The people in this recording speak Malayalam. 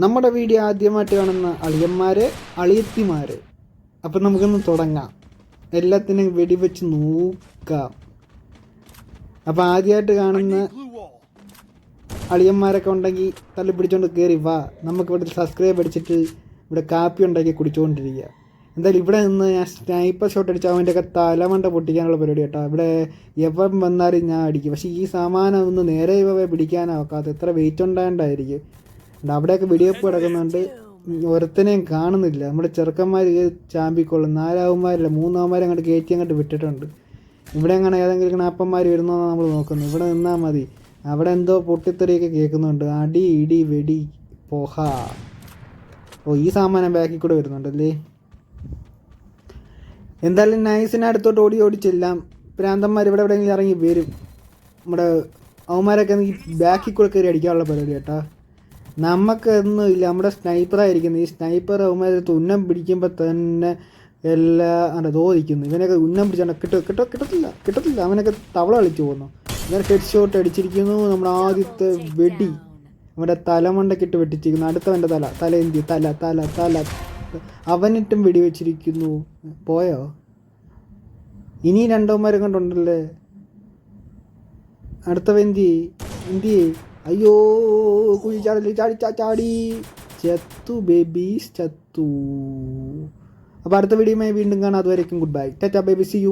നമ്മുടെ വീഡിയോ ആദ്യമായിട്ട് കാണുന്ന അളിയന്മാര് അളിയത്തിമാര്. അപ്പം നമുക്കൊന്ന് തുടങ്ങാം. എല്ലാത്തിനും വെടിവെച്ച് നോക്കാം. അപ്പം ആദ്യമായിട്ട് കാണുന്ന അളിയന്മാരൊക്കെ ഉണ്ടെങ്കിൽ തള്ളി പിടിച്ചോണ്ട് കയറി വാ. നമുക്ക് ഇവിടെ സബ്സ്ക്രൈബ് അടിച്ചിട്ട് ഇവിടെ കാപ്പി ഉണ്ടാക്കി കുടിച്ചുകൊണ്ടിരിക്കുക എന്തായാലും ഇവിടെ നിന്ന് ഞാൻ സ്നൈപ്പർ ഷോട്ട് അടിച്ച് അവന്റെയൊക്കെ തലമണ്ട പൊട്ടിക്കാനുള്ള പരിപാടി കേട്ടോ. ഇവിടെ എപ്പം വന്നാലും ഞാൻ അടിക്കും. പക്ഷേ ഈ സാമാനം ഒന്ന് നേരെ ഇവ പിടിക്കാനാവാക്കാത്ത എത്ര വെയിറ്റ് ഉണ്ടായതായിരിക്കും ഉണ്ട് അവിടെയൊക്കെ വെടിവെപ്പ് കിടക്കുന്നുണ്ട്. ഒരുത്തനെയും കാണുന്നില്ല. നമ്മുടെ ചെറുക്കന്മാർ ചാമ്പിക്കൊള്ളും നാലാവന്മാരില്ല മൂന്നാവന്മാരെ അങ്ങോട്ട് കയറ്റി അങ്ങോട്ട് വിട്ടിട്ടുണ്ട്. ഇവിടെ അങ്ങനെ ഏതെങ്കിലും കണാപ്പന്മാർ വരുന്നോ നമ്മൾ നോക്കുന്നു ഇവിടെ നിന്നാൽ മതി. അവിടെ എന്തോ പൊട്ടിത്തെറിയൊക്കെ കേൾക്കുന്നുണ്ട്. അടി ഇടി വെടി പോഹ. ഓ ഈ സാമാനം ബാക്കിൽ കൂടെ വരുന്നുണ്ടല്ലേ? എന്തായാലും നൈസിനെ അടുത്തോട്ട് ഓടി ഓടി ചെല്ലാം പ്രാന്തന്മാർ ഇവിടെ എവിടെയെങ്കിലും ഇറങ്ങി വരും. നമ്മുടെ അവന്മാരൊക്കെ ബാക്കിൽ കൂടെ കയറി അടിക്കാനുള്ള പരിപാടി കേട്ടാ നമുക്ക് ഒന്നും ഇല്ല നമ്മുടെ സ്നൈപ്പറായിരിക്കുന്നത് ഈ സ്നൈപ്പർ അവന്മാരെ ഉന്നം പിടിക്കുമ്പോൾ തന്നെ എല്ലാ അല്ല തോന്നിക്കുന്നു ഇവനൊക്കെ ഉന്നം പിടിച്ചാണ് കിട്ട കിട്ടോ കിട്ടത്തില്ല കിട്ടത്തില്ല. അവനൊക്കെ തവള കളിച്ചു പോകുന്നു. ഇവൻ ഹെഡ് ഷോട്ട് അടിച്ചിരിക്കുന്നു. നമ്മുടെ ആദ്യത്തെ വെടി അവന്റെ തലമണ്ടക്കിട്ട് വെട്ടിച്ചിരിക്കുന്നു. അടുത്തവന്റെ തല തല എന്തി? തല തല തല. അവനിട്ടും വെടിവെച്ചിരിക്കുന്നു പോയോ? ഇനി രണ്ടോമാരെ കണ്ടുണ്ടല്ലേ അടുത്തവ എന്തി എന്തി അയ്യോ കുഴി ചാടി ചാടി ചാടി. ചത്തു ബേബീസ് ചത്തു. അപ്പോൾ അടുത്ത വീഡിയോയുമായി വീണ്ടും കാണാം. അതുവരേക്കും good bye tata baby see you